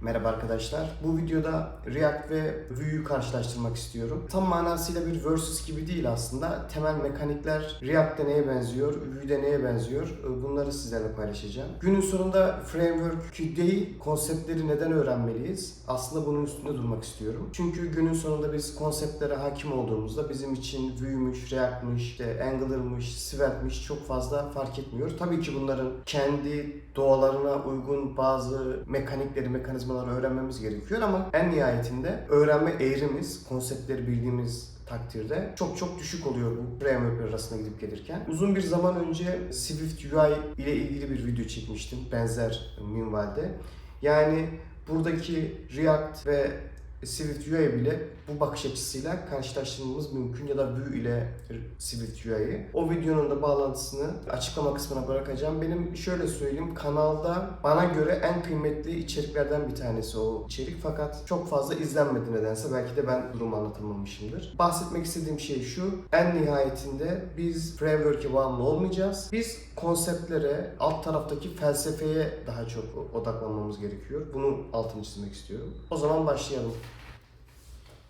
Merhaba arkadaşlar. Bu videoda React ve Vue'yu karşılaştırmak istiyorum. Tam manasıyla bir versus gibi değil aslında. Temel mekanikler React'te neye benziyor, Vue'de neye benziyor e, bunları sizlerle paylaşacağım. Günün sonunda framework değil, konseptleri neden öğrenmeliyiz? Aslında bunun üstünde durmak istiyorum. Çünkü günün sonunda biz konseptlere hakim olduğumuzda bizim için Vue'muş, React'mış, işte Angular'mış, Svelte''miş çok fazla fark etmiyor. Tabii ki bunların kendi doğalarına uygun bazı mekanikleri, mekanizmaları öğrenmemiz gerekiyor ama en nihayetinde öğrenme eğrimiz, konseptleri bildiğimiz takdirde çok çok düşük oluyor bu frameworkler arasında gidip gelirken. Uzun bir zaman önce Swift UI ile ilgili bir video çekmiştim benzer minvalde. Yani buradaki React ve Swift bile bu bakış açısıyla karşılaştırmamız mümkün ya da Vue ile Swift. O videonun da bağlantısını açıklama kısmına bırakacağım. Benim şöyle söyleyeyim kanalda bana göre en kıymetli içeriklerden bir tanesi o içerik fakat çok fazla izlenmedi nedense. Belki de ben durumu anlatamamışımdır. Bahsetmek istediğim şey şu. En nihayetinde biz framework'e bağımlı olmayacağız. Biz konseptlere, alt taraftaki felsefeye daha çok odaklanmamız gerekiyor. Bunu altını çizmek istiyorum. O zaman başlayalım.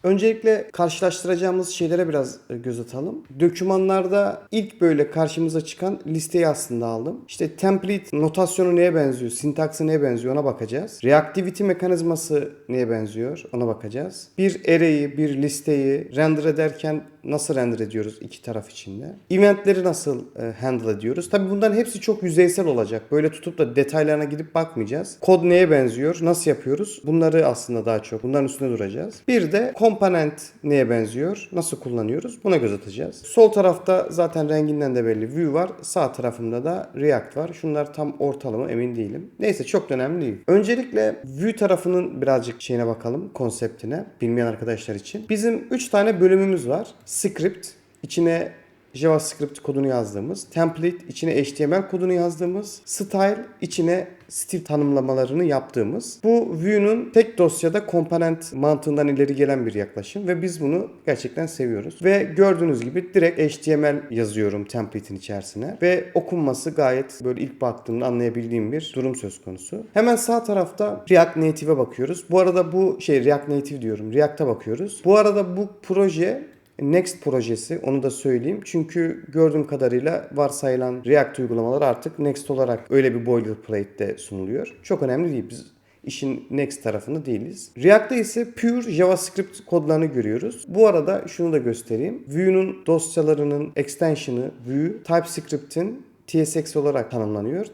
Öncelikle karşılaştıracağımız şeylere biraz e, göz atalım. Dokümanlarda ilk böyle karşımıza çıkan listeyi aslında aldım. İşte template notasyonu neye benziyor, sintaksı neye benziyor ona bakacağız. Reactivity mekanizması neye benziyor ona bakacağız. Bir array'i, bir listeyi render ederken nasıl render ediyoruz iki taraf içinde? Eventleri nasıl e, handle ediyoruz? Tabi bunların hepsi çok yüzeysel olacak. Böyle tutup da detaylarına gidip bakmayacağız. Kod neye benziyor? Nasıl yapıyoruz? Bunları aslında daha çok bunların üstünde duracağız. Bir de komponent neye benziyor? Nasıl kullanıyoruz? Buna göz atacağız. Sol tarafta zaten renginden de belli Vue var. Sağ tarafımda da React var. Şunlar tam ortalama emin değilim. Neyse çok önemli değil. Öncelikle Vue tarafının birazcık şeyine bakalım konseptine bilmeyen arkadaşlar için. Bizim 3 tane bölümümüz var. Script içine JavaScript kodunu yazdığımız, template içine HTML kodunu yazdığımız, style içine stil tanımlamalarını yaptığımız. Bu Vue'nun tek dosyada komponent mantığından ileri gelen bir yaklaşım ve biz bunu gerçekten seviyoruz. Ve gördüğünüz gibi direkt HTML yazıyorum template'in içerisine ve okunması gayet böyle ilk baktığımda anlayabildiğim bir durum söz konusu. Hemen sağ tarafta React Native'e bakıyoruz. Bu arada bu şey React Native diyorum. React'a bakıyoruz. Bu arada bu proje Next projesi onu da söyleyeyim. Çünkü gördüğüm kadarıyla varsayılan React uygulamaları artık Next olarak öyle bir boilerplate'de sunuluyor. Çok önemli değil. Biz işin Next tarafında değiliz. React'ta ise pure JavaScript kodlarını görüyoruz. Bu arada şunu da göstereyim. Vue'nun dosyalarının extension'ı Vue TypeScript'in TSX olarak tanımlanıyor.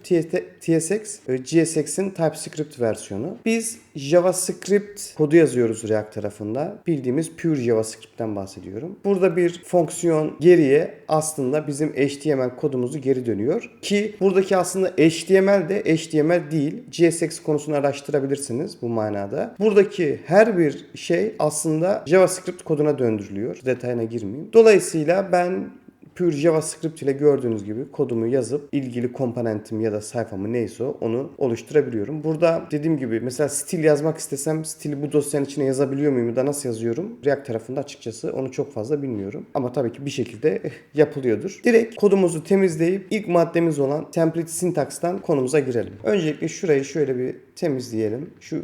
TSX, e, GSX'in TypeScript versiyonu. Biz JavaScript kodu yazıyoruz React tarafında. Bildiğimiz pure JavaScript'ten bahsediyorum. Burada bir fonksiyon geriye aslında bizim HTML kodumuzu geri dönüyor. Ki buradaki aslında HTML de HTML değil. GSX konusunu araştırabilirsiniz bu manada. Buradaki her bir şey aslında JavaScript koduna döndürülüyor. Detayına girmeyeyim. Dolayısıyla ben pure JavaScript ile gördüğünüz gibi kodumu yazıp ilgili komponentim ya da sayfamı neyse onu oluşturabiliyorum. Burada dediğim gibi mesela stil yazmak istesem stili bu dosyanın içine yazabiliyor muyum da nasıl yazıyorum? React tarafında açıkçası onu çok fazla bilmiyorum. Ama tabii ki bir şekilde yapılıyordur. Direkt kodumuzu temizleyip ilk maddemiz olan template syntax'tan konumuza girelim. Öncelikle şurayı şöyle bir temizleyelim. Şu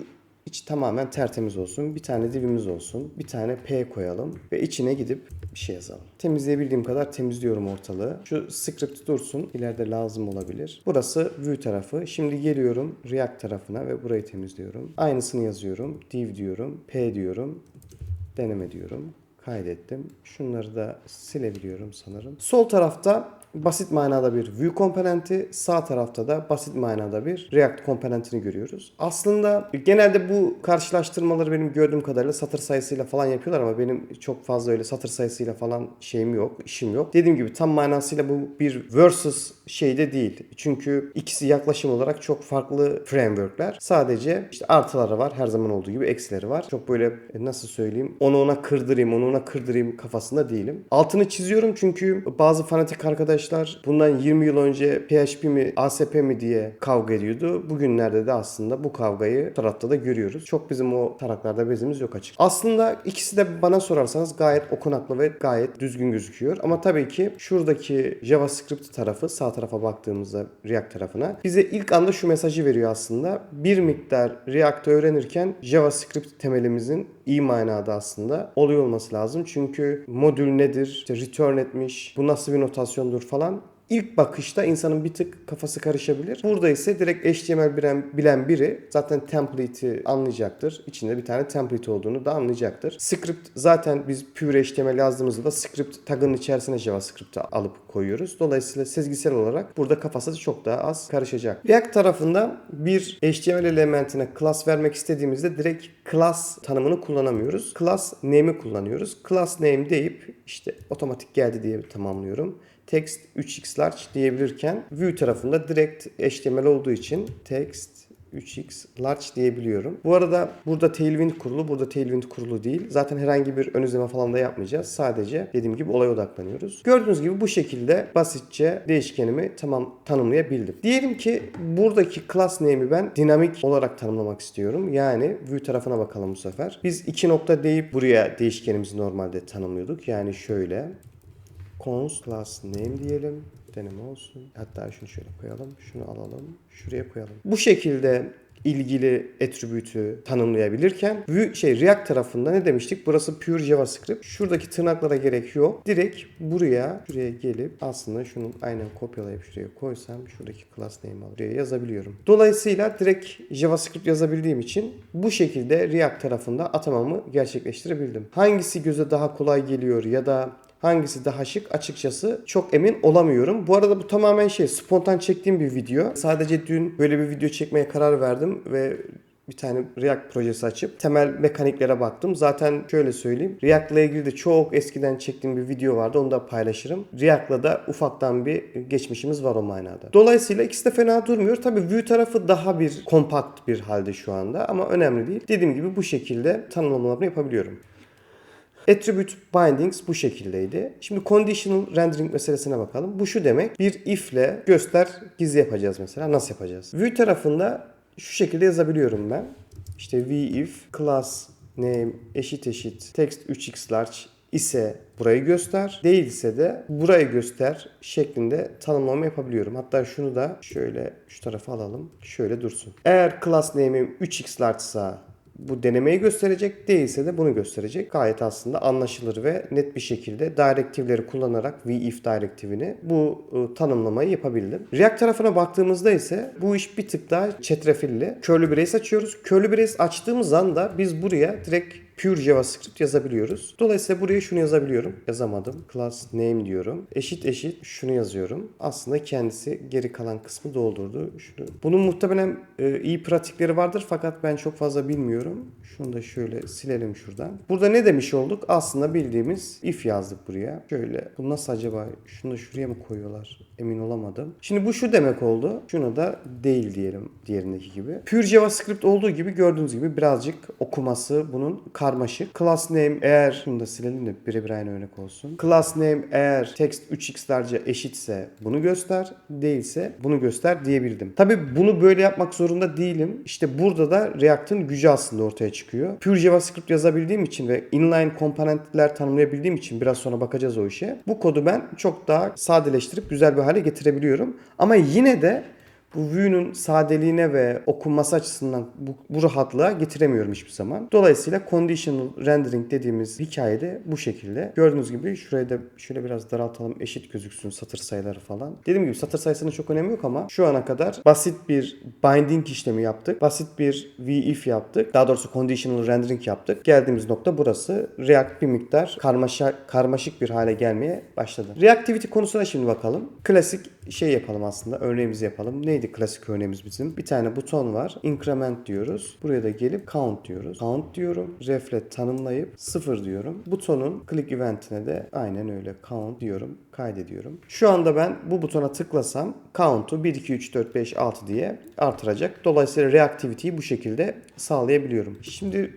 İç tamamen tertemiz olsun. Bir tane divimiz olsun. Bir tane P koyalım. Ve içine gidip bir şey yazalım. Temizleyebildiğim kadar temizliyorum ortalığı. Şu script dursun. İleride lazım olabilir. Burası Vue tarafı. Şimdi geliyorum React tarafına ve burayı temizliyorum. Aynısını yazıyorum. Div diyorum. P diyorum. Deneme diyorum. Kaydettim. Şunları da silebiliyorum sanırım. Sol tarafta basit manada bir Vue komponenti, sağ tarafta da basit manada bir React komponentini görüyoruz. Aslında genelde bu karşılaştırmaları benim gördüğüm kadarıyla satır sayısıyla falan yapıyorlar ama benim çok fazla öyle satır sayısıyla falan şeyim yok, işim yok. Dediğim gibi tam manasıyla bu bir versus şeyde değil. Çünkü ikisi yaklaşım olarak çok farklı frameworkler. Sadece işte artıları var her zaman olduğu gibi eksileri var. Çok böyle e, nasıl söyleyeyim onu ona kırdırayım onu ona kırdırayım kafasında değilim. Altını çiziyorum çünkü bazı fanatik arkadaşlar arkadaşlar bundan 20 yıl önce PHP mi ASP mi diye kavga ediyordu. Bugünlerde de aslında bu kavgayı tarafta da görüyoruz. Çok bizim o taraklarda bezimiz yok açık. Aslında ikisi de bana sorarsanız gayet okunaklı ve gayet düzgün gözüküyor. Ama tabii ki şuradaki JavaScript tarafı sağ tarafa baktığımızda React tarafına bize ilk anda şu mesajı veriyor aslında. Bir miktar React'ı öğrenirken JavaScript temelimizin iyi manada aslında oluyor olması lazım. Çünkü modül nedir, işte return etmiş, bu nasıl bir notasyondur falan İlk bakışta insanın bir tık kafası karışabilir. Burada ise direkt HTML bilen, bilen biri zaten template'i anlayacaktır. İçinde bir tane template olduğunu da anlayacaktır. Script zaten biz pure HTML yazdığımızda da script tagının içerisine JavaScript'i alıp koyuyoruz. Dolayısıyla sezgisel olarak burada kafası çok daha az karışacak. React tarafında bir HTML elementine class vermek istediğimizde direkt class tanımını kullanamıyoruz. Class name'i kullanıyoruz. Class name deyip işte otomatik geldi diye tamamlıyorum text 3x large diyebilirken view tarafında direkt HTML olduğu için text 3x large diyebiliyorum. Bu arada burada Tailwind kurulu, burada Tailwind kurulu değil. Zaten herhangi bir ön izleme falan da yapmayacağız. Sadece dediğim gibi olaya odaklanıyoruz. Gördüğünüz gibi bu şekilde basitçe değişkenimi tamam tanımlayabildim. Diyelim ki buradaki class name'i ben dinamik olarak tanımlamak istiyorum. Yani view tarafına bakalım bu sefer. Biz iki nokta deyip buraya değişkenimizi normalde tanımlıyorduk. Yani şöyle cons class name diyelim. Deneme olsun. Hatta şunu şöyle koyalım. Şunu alalım. Şuraya koyalım. Bu şekilde ilgili attribute'ü tanımlayabilirken şey React tarafında ne demiştik? Burası pure JavaScript. Şuradaki tırnaklara gerek yok. Direkt buraya şuraya gelip aslında şunu aynen kopyalayıp şuraya koysam şuradaki class name buraya yazabiliyorum. Dolayısıyla direkt JavaScript yazabildiğim için bu şekilde React tarafında atamamı gerçekleştirebildim. Hangisi göze daha kolay geliyor ya da Hangisi daha şık açıkçası çok emin olamıyorum. Bu arada bu tamamen şey spontan çektiğim bir video. Sadece dün böyle bir video çekmeye karar verdim ve bir tane React projesi açıp temel mekaniklere baktım. Zaten şöyle söyleyeyim. React'la ilgili de çok eskiden çektiğim bir video vardı. Onu da paylaşırım. React'la da ufaktan bir geçmişimiz var o manada. Dolayısıyla ikisi de fena durmuyor. Tabii view tarafı daha bir kompakt bir halde şu anda ama önemli değil. Dediğim gibi bu şekilde tanımlamalarını yapabiliyorum. Attribute bindings bu şekildeydi. Şimdi conditional rendering meselesine bakalım. Bu şu demek. Bir if ile göster gizli yapacağız mesela. Nasıl yapacağız? View tarafında şu şekilde yazabiliyorum ben. İşte v if class name eşit eşit text 3x large ise burayı göster. Değilse de burayı göster şeklinde tanımlama yapabiliyorum. Hatta şunu da şöyle şu tarafa alalım. Şöyle dursun. Eğer class name'im 3x large'sa bu denemeyi gösterecek değilse de bunu gösterecek. Gayet aslında anlaşılır ve net bir şekilde direktifleri kullanarak VIF direktifini bu e, tanımlamayı yapabildim. React tarafına baktığımızda ise bu iş bir tık daha çetrefilli. Curly brace açıyoruz. Curly brace açtığımız anda biz buraya direkt pure JavaScript yazabiliyoruz. Dolayısıyla buraya şunu yazabiliyorum. Yazamadım. Class name diyorum. Eşit eşit şunu yazıyorum. Aslında kendisi geri kalan kısmı doldurdu. Şunu. Bunun muhtemelen e, iyi pratikleri vardır fakat ben çok fazla bilmiyorum. Şunu da şöyle silelim şuradan. Burada ne demiş olduk? Aslında bildiğimiz if yazdık buraya. Şöyle. Bu nasıl acaba? Şunu da şuraya mı koyuyorlar? Emin olamadım. Şimdi bu şu demek oldu. Şunu da değil diyelim diğerindeki gibi. Pure JavaScript olduğu gibi gördüğünüz gibi birazcık okuması bunun karmaşık. Class name eğer şunu da silelim de birebir aynı örnek olsun. Class name eğer text 3x'lerce eşitse bunu göster. Değilse bunu göster diyebildim. Tabi bunu böyle yapmak zorunda değilim. İşte burada da React'ın gücü aslında ortaya çıkıyor. Pure JavaScript yazabildiğim için ve inline komponentler tanımlayabildiğim için biraz sonra bakacağız o işe. Bu kodu ben çok daha sadeleştirip güzel bir hale getirebiliyorum. Ama yine de bu view'nun sadeliğine ve okunması açısından bu, bu rahatlığa getiremiyorum hiçbir zaman. Dolayısıyla conditional rendering dediğimiz hikayede bu şekilde. Gördüğünüz gibi şurayı da şöyle biraz daraltalım eşit gözüksün satır sayıları falan. Dediğim gibi satır sayısının çok önemi yok ama şu ana kadar basit bir binding işlemi yaptık. Basit bir v-if yaptık. Daha doğrusu conditional rendering yaptık. Geldiğimiz nokta burası. React bir miktar karmaşa, karmaşık bir hale gelmeye başladı. Reactivity konusuna şimdi bakalım. Klasik şey yapalım aslında. Örneğimizi yapalım. Neydi neydi klasik örneğimiz bizim? Bir tane buton var. Increment diyoruz. Buraya da gelip count diyoruz. Count diyorum. Reflet tanımlayıp 0 diyorum. Butonun click eventine de aynen öyle count diyorum. Kaydediyorum. Şu anda ben bu butona tıklasam count'u 1, 2, 3, 4, 5, 6 diye artıracak. Dolayısıyla reactivity'yi bu şekilde sağlayabiliyorum. Şimdi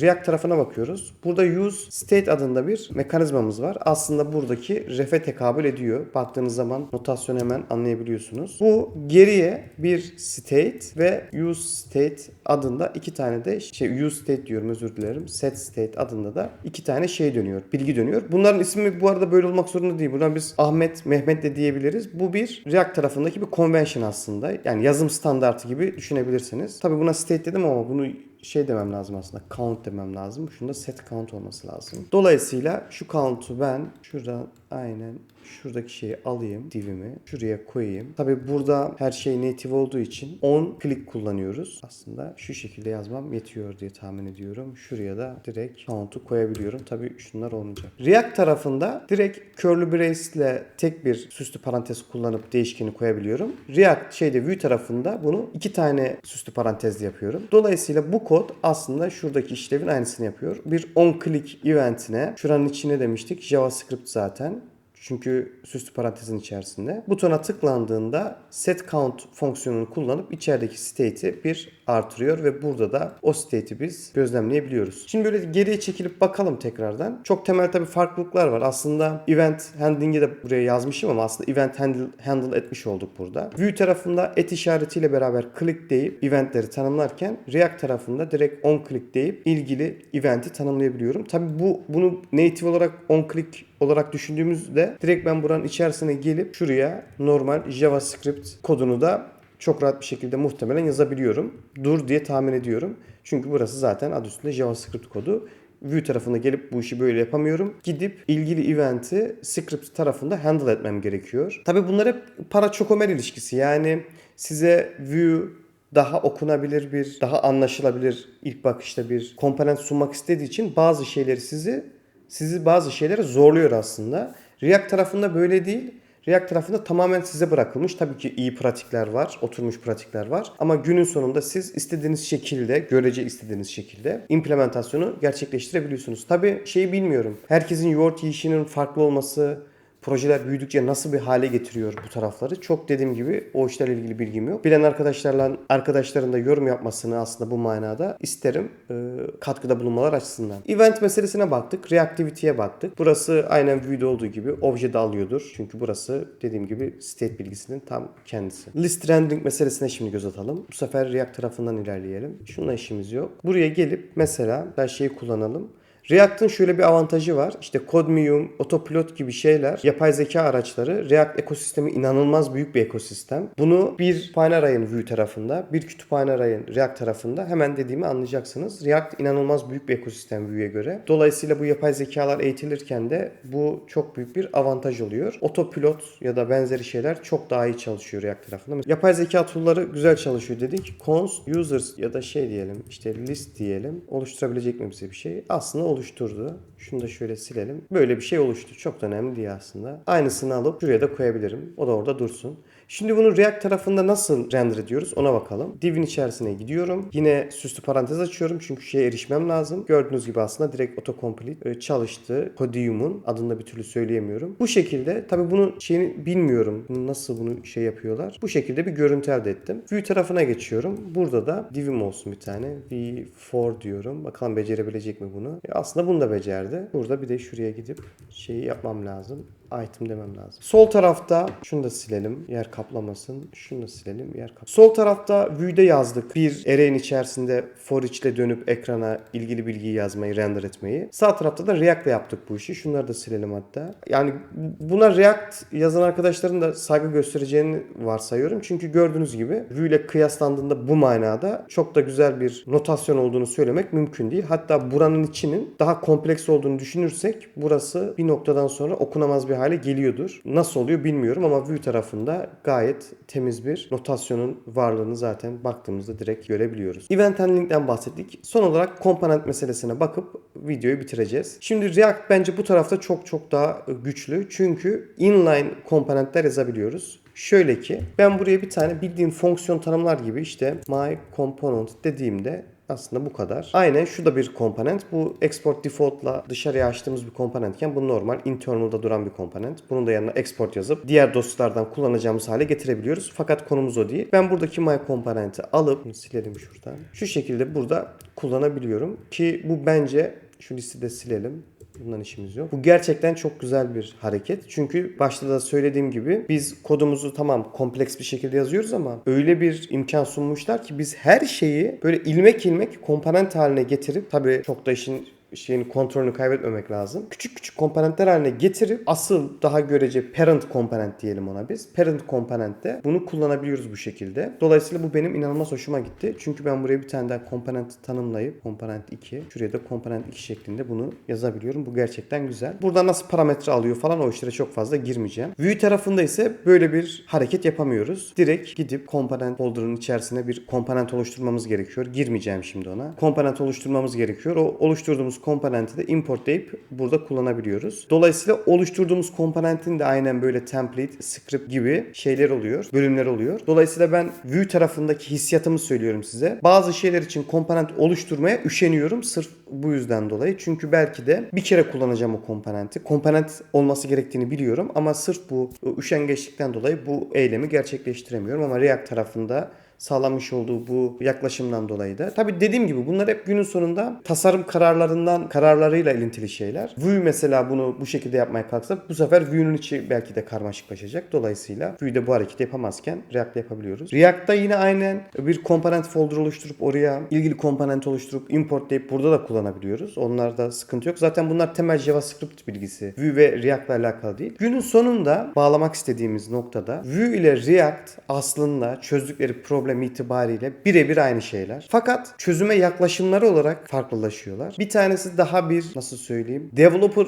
React tarafına bakıyoruz. Burada use state adında bir mekanizmamız var. Aslında buradaki ref'e tekabül ediyor. Baktığınız zaman notasyonu hemen anlayabiliyorsunuz. Bu geriye bir state ve use state adında iki tane de şey use state diyorum özür dilerim. Set state adında da iki tane şey dönüyor. Bilgi dönüyor. Bunların ismi bu arada böyle olmak zorunda değil. Buradan biz Ahmet, Mehmet de diyebiliriz. Bu bir React tarafındaki bir convention aslında. Yani yazım standartı gibi düşünebilirsiniz. Tabi buna state dedim ama bunu şey demem lazım aslında. Count demem lazım. Şunda set count olması lazım. Dolayısıyla şu count'u ben şuradan aynen şuradaki şeyi alayım divimi şuraya koyayım. Tabi burada her şey native olduğu için on click kullanıyoruz. Aslında şu şekilde yazmam yetiyor diye tahmin ediyorum. Şuraya da direkt count'u koyabiliyorum. Tabi şunlar olmayacak. React tarafında direkt curly brace ile tek bir süslü parantez kullanıp değişkeni koyabiliyorum. React şeyde view tarafında bunu iki tane süslü parantezle yapıyorum. Dolayısıyla bu kod aslında şuradaki işlevin aynısını yapıyor. Bir on click eventine şuranın içine demiştik JavaScript zaten. Çünkü süslü parantezin içerisinde. Butona tıklandığında set count fonksiyonunu kullanıp içerideki state'i bir artırıyor ve burada da o state'i biz gözlemleyebiliyoruz. Şimdi böyle geriye çekilip bakalım tekrardan. Çok temel tabi farklılıklar var. Aslında event handling'i de buraya yazmışım ama aslında event handle, handle etmiş olduk burada. View tarafında et işaretiyle beraber click deyip eventleri tanımlarken React tarafında direkt on click deyip ilgili eventi tanımlayabiliyorum. Tabi bu bunu native olarak on click olarak düşündüğümüzde direkt ben buranın içerisine gelip şuraya normal JavaScript kodunu da çok rahat bir şekilde muhtemelen yazabiliyorum. Dur diye tahmin ediyorum. Çünkü burası zaten adı üstünde JavaScript kodu. View tarafına gelip bu işi böyle yapamıyorum. Gidip ilgili eventi script tarafında handle etmem gerekiyor. Tabi bunlar hep para çokomer ilişkisi. Yani size view daha okunabilir bir, daha anlaşılabilir ilk bakışta bir komponent sunmak istediği için bazı şeyleri sizi sizi bazı şeylere zorluyor aslında. React tarafında böyle değil. React tarafında tamamen size bırakılmış. Tabii ki iyi pratikler var, oturmuş pratikler var. Ama günün sonunda siz istediğiniz şekilde, görece istediğiniz şekilde implementasyonu gerçekleştirebiliyorsunuz. Tabii şeyi bilmiyorum. Herkesin yoğurt yiyişinin farklı olması, projeler büyüdükçe nasıl bir hale getiriyor bu tarafları. Çok dediğim gibi o işlerle ilgili bilgim yok. Bilen arkadaşlarla arkadaşların da yorum yapmasını aslında bu manada isterim. E, katkıda bulunmalar açısından. Event meselesine baktık. Reactivity'ye baktık. Burası aynen view'de olduğu gibi obje de alıyordur. Çünkü burası dediğim gibi state bilgisinin tam kendisi. List rendering meselesine şimdi göz atalım. Bu sefer React tarafından ilerleyelim. Şununla işimiz yok. Buraya gelip mesela ben şeyi kullanalım. React'ın şöyle bir avantajı var. İşte Codemium, Autopilot gibi şeyler, yapay zeka araçları React ekosistemi inanılmaz büyük bir ekosistem. Bunu bir kütüphane arayın Vue tarafında, bir kütüphane arayın React tarafında hemen dediğimi anlayacaksınız. React inanılmaz büyük bir ekosistem Vue'ye göre. Dolayısıyla bu yapay zekalar eğitilirken de bu çok büyük bir avantaj oluyor. Autopilot ya da benzeri şeyler çok daha iyi çalışıyor React tarafında. Yapay zeka tool'ları güzel çalışıyor dedik. Cons, users ya da şey diyelim işte list diyelim oluşturabilecek mi bize bir şey? Aslında oluşturdu. Şunu da şöyle silelim. Böyle bir şey oluştu. Çok da önemli değil aslında. Aynısını alıp şuraya da koyabilirim. O da orada dursun. Şimdi bunu React tarafında nasıl render ediyoruz ona bakalım. Div'in içerisine gidiyorum. Yine süslü parantez açıyorum çünkü şeye erişmem lazım. Gördüğünüz gibi aslında direkt autocomplete e, çalıştı. Codium'un adını da bir türlü söyleyemiyorum. Bu şekilde tabi bunun şeyini bilmiyorum. Nasıl bunu şey yapıyorlar. Bu şekilde bir görüntü elde ettim. View tarafına geçiyorum. Burada da divim olsun bir tane. V4 diyorum. Bakalım becerebilecek mi bunu. E aslında bunu da becerdi. Burada bir de şuraya gidip şeyi yapmam lazım item demem lazım. Sol tarafta şunu da silelim. Yer kaplamasın. Şunu da silelim. Yer kap. Sol tarafta view'de yazdık. Bir array'in içerisinde for ile dönüp ekrana ilgili bilgiyi yazmayı, render etmeyi. Sağ tarafta da React'la yaptık bu işi. Şunları da silelim hatta. Yani buna React yazan arkadaşların da saygı göstereceğini varsayıyorum. Çünkü gördüğünüz gibi Vue ile kıyaslandığında bu manada çok da güzel bir notasyon olduğunu söylemek mümkün değil. Hatta buranın içinin daha kompleks olduğunu düşünürsek burası bir noktadan sonra okunamaz bir hale geliyordur. Nasıl oluyor bilmiyorum ama Vue tarafında gayet temiz bir notasyonun varlığını zaten baktığımızda direkt görebiliyoruz. Event handling'den bahsettik. Son olarak komponent meselesine bakıp videoyu bitireceğiz. Şimdi React bence bu tarafta çok çok daha güçlü. Çünkü inline komponentler yazabiliyoruz. Şöyle ki ben buraya bir tane bildiğim fonksiyon tanımlar gibi işte my component dediğimde aslında bu kadar. Aynen şu da bir komponent. Bu export default'la dışarıya açtığımız bir komponentken bu normal internal'da duran bir komponent. Bunun da yanına export yazıp diğer dosyalardan kullanacağımız hale getirebiliyoruz. Fakat konumuz o değil. Ben buradaki my komponenti alıp silelim şuradan. Şu şekilde burada kullanabiliyorum ki bu bence şu listeyi de silelim. Bundan işimiz yok. Bu gerçekten çok güzel bir hareket. Çünkü başta da söylediğim gibi biz kodumuzu tamam kompleks bir şekilde yazıyoruz ama öyle bir imkan sunmuşlar ki biz her şeyi böyle ilmek ilmek komponent haline getirip tabii çok da işin şeyin kontrolünü kaybetmemek lazım. Küçük küçük komponentler haline getirip asıl daha görece parent komponent diyelim ona biz. Parent komponentte bunu kullanabiliyoruz bu şekilde. Dolayısıyla bu benim inanılmaz hoşuma gitti. Çünkü ben buraya bir tane daha komponent tanımlayıp komponent 2 şuraya da komponent 2 şeklinde bunu yazabiliyorum. Bu gerçekten güzel. Burada nasıl parametre alıyor falan o işlere çok fazla girmeyeceğim. View tarafında ise böyle bir hareket yapamıyoruz. Direkt gidip komponent folder'ın içerisine bir komponent oluşturmamız gerekiyor. Girmeyeceğim şimdi ona. Komponent oluşturmamız gerekiyor. O oluşturduğumuz komponenti de importlayıp burada kullanabiliyoruz. Dolayısıyla oluşturduğumuz komponentin de aynen böyle template, script gibi şeyler oluyor, bölümler oluyor. Dolayısıyla ben view tarafındaki hissiyatımı söylüyorum size. Bazı şeyler için komponent oluşturmaya üşeniyorum sırf bu yüzden dolayı. Çünkü belki de bir kere kullanacağım o komponenti. Komponent olması gerektiğini biliyorum ama sırf bu üşengeçlikten dolayı bu eylemi gerçekleştiremiyorum ama React tarafında sağlamış olduğu bu yaklaşımdan dolayı da. Tabi dediğim gibi bunlar hep günün sonunda tasarım kararlarından kararlarıyla ilintili şeyler. Vue mesela bunu bu şekilde yapmaya kalksa bu sefer Vue'nun içi belki de karmaşıklaşacak. Dolayısıyla Vue'de bu hareketi yapamazken React'ta yapabiliyoruz. React'ta yine aynen bir komponent folder oluşturup oraya ilgili komponent oluşturup importlayıp burada da kullanabiliyoruz. Onlarda sıkıntı yok. Zaten bunlar temel JavaScript bilgisi. Vue ve React'la alakalı değil. Günün sonunda bağlamak istediğimiz noktada Vue ile React aslında çözdükleri problem problem itibariyle birebir aynı şeyler. Fakat çözüme yaklaşımları olarak farklılaşıyorlar. Bir tanesi daha bir nasıl söyleyeyim developer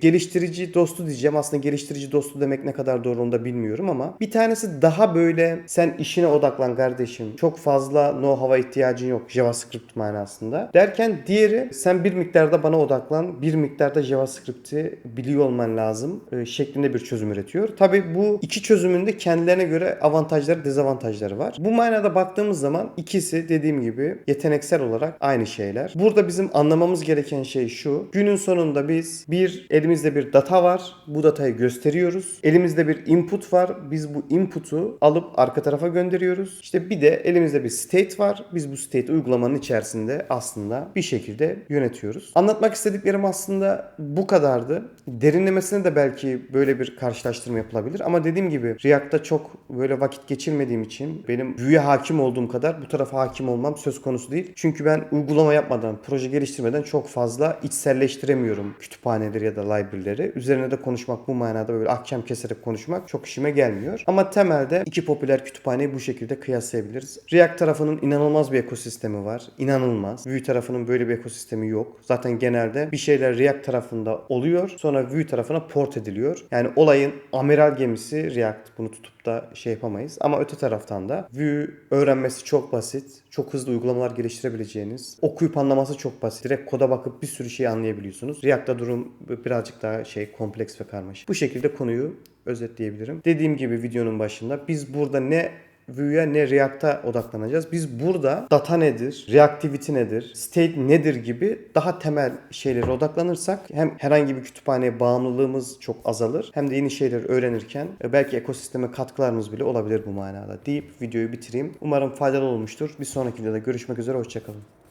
geliştirici dostu diyeceğim. Aslında geliştirici dostu demek ne kadar doğru onu da bilmiyorum ama bir tanesi daha böyle sen işine odaklan kardeşim. Çok fazla know-how'a ihtiyacın yok JavaScript manasında. Derken diğeri sen bir miktarda bana odaklan, bir miktarda JavaScript'i biliyor olman lazım e, şeklinde bir çözüm üretiyor. Tabi bu iki çözümün de kendilerine göre avantajları, dezavantajları var. Bu manada Aslında baktığımız zaman ikisi dediğim gibi yeteneksel olarak aynı şeyler. Burada bizim anlamamız gereken şey şu. Günün sonunda biz bir elimizde bir data var. Bu datayı gösteriyoruz. Elimizde bir input var. Biz bu input'u alıp arka tarafa gönderiyoruz. İşte bir de elimizde bir state var. Biz bu state uygulamanın içerisinde aslında bir şekilde yönetiyoruz. Anlatmak istediklerim aslında bu kadardı. Derinlemesine de belki böyle bir karşılaştırma yapılabilir ama dediğim gibi React'ta çok böyle vakit geçirmediğim için benim Vue'ya hakim olduğum kadar bu tarafa hakim olmam söz konusu değil. Çünkü ben uygulama yapmadan, proje geliştirmeden çok fazla içselleştiremiyorum kütüphaneleri ya da library'leri. Üzerine de konuşmak bu manada böyle ahkam keserek konuşmak çok işime gelmiyor. Ama temelde iki popüler kütüphaneyi bu şekilde kıyaslayabiliriz. React tarafının inanılmaz bir ekosistemi var. İnanılmaz. Vue tarafının böyle bir ekosistemi yok. Zaten genelde bir şeyler React tarafında oluyor. Sonra Vue tarafına port ediliyor. Yani olayın amiral gemisi React. Bunu tutup da şey yapamayız. Ama öte taraftan da Vue öğrenmesi çok basit. Çok hızlı uygulamalar geliştirebileceğiniz. Okuyup anlaması çok basit. Direkt koda bakıp bir sürü şey anlayabiliyorsunuz. React'ta durum birazcık daha şey kompleks ve karmaşık. Bu şekilde konuyu özetleyebilirim. Dediğim gibi videonun başında biz burada ne Vue'ya ne React'a odaklanacağız. Biz burada data nedir, reactivity nedir, state nedir gibi daha temel şeylere odaklanırsak hem herhangi bir kütüphaneye bağımlılığımız çok azalır hem de yeni şeyler öğrenirken e, belki ekosisteme katkılarımız bile olabilir bu manada deyip videoyu bitireyim. Umarım faydalı olmuştur. Bir sonraki videoda görüşmek üzere. Hoşçakalın.